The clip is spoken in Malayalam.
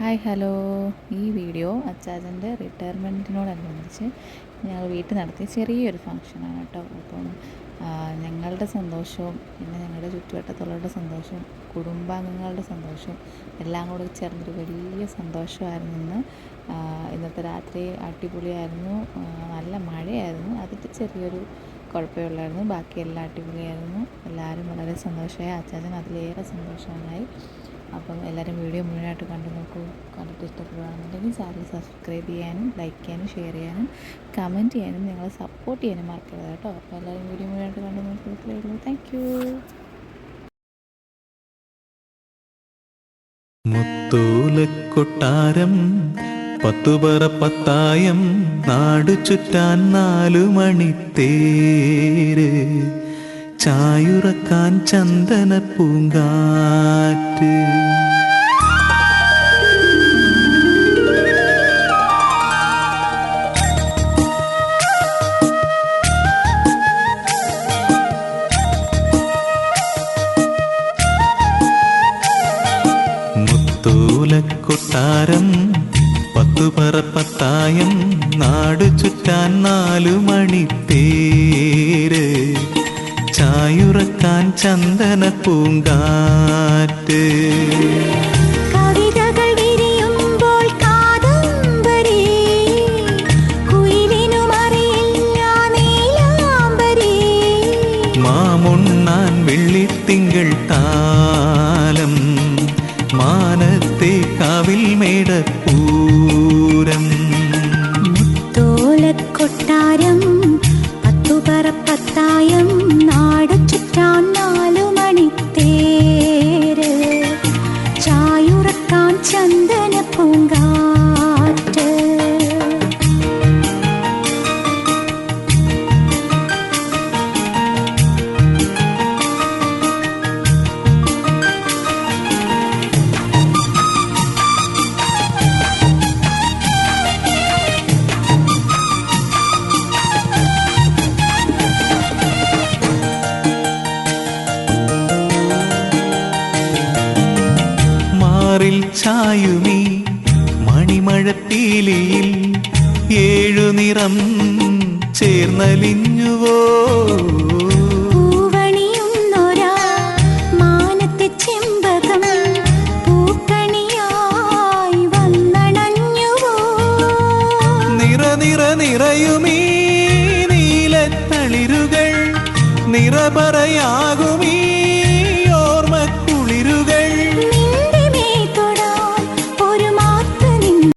Hi hello. ഈ വീഡിയോ അച്ചാച്ചന്റെ റിട്ടയർമെന്റിനോടനുബന്ധിച്ച് ഞങ്ങൾ വീട്ടിൽ നടത്തിയ ചെറിയൊരു ഫങ്ഷനാണ് കേട്ടോ. അപ്പം ഞങ്ങളുടെ സന്തോഷവും പിന്നെ ഞങ്ങളുടെ ചുറ്റുവട്ടത്തുള്ളവരുടെ സന്തോഷവും കുടുംബാംഗങ്ങളുടെ സന്തോഷവും എല്ലാം കൂടെ ചേർന്നൊരു വലിയ സന്തോഷമായിരുന്നു ഇന്ന്. ഇന്നത്തെ രാത്രി അടിപൊളിയായിരുന്നു. നല്ല മഴയായിരുന്നു. അതിന്റെ ചെറിയൊരു കുഴപ്പമേ ഉള്ളായിരുന്നു. ബാക്കി എല്ലാം അടിപൊളിയായിരുന്നു. എല്ലാവരും വളരെ സന്തോഷമായി. അച്ചാച്ചൻ അതിലേറെ സന്തോഷമായി അപ്പം എല്ലാവരും വീഡിയോ മുഴുവനായിട്ട് കണ്ടു നോക്കൂ. കണ്ടിട്ട് ഇഷ്ടപ്പെടുകയാണെന്നുണ്ടെങ്കിൽ ചാനൽ സബ്സ്ക്രൈബ് ചെയ്യാനും ലൈക്ക് ചെയ്യാനും ഷെയർ ചെയ്യാനും കമന്റ് ചെയ്യാനും നിങ്ങളെ സപ്പോർട്ട് ചെയ്യാനും മറക്കരുത് കേട്ടോ. അപ്പോൾ എല്ലാവരും വീഡിയോ മുഴുവനായിട്ട് കണ്ടു നോക്കൂ. ഉള്ളൂ. താങ്ക് യു മുത്തൂലക്കൊട്ടാരം പത്തുപറ പത്തായം നാടു ചുറ്റാൻ നാലു മണിത്തേര് ചായുറക്കാൻ ചന്ദന പൂങ്കാറ്റ്. കൊട്ടാരം പത്തുപറ പത്തായം നാടു ചുറ്റാൻ നാലു മണിത്തേര് ചായുറക്കാൻ ചന്ദന പൂങ്കാറ്റ്. മാമുണ്ണാൻ വെള്ളിത്തിങ്കൾ താലം മാനത്തെ കാവിൽ പത്തുപറപ്പത്തായം ചായുമീ മണിമഴപ്പീലിയിൽ ഏഴു നിറം ചേർന്നലിഞ്ഞുവോ? നിറയുമീ നീലത്തളിരുകൾ നിറപറയാകും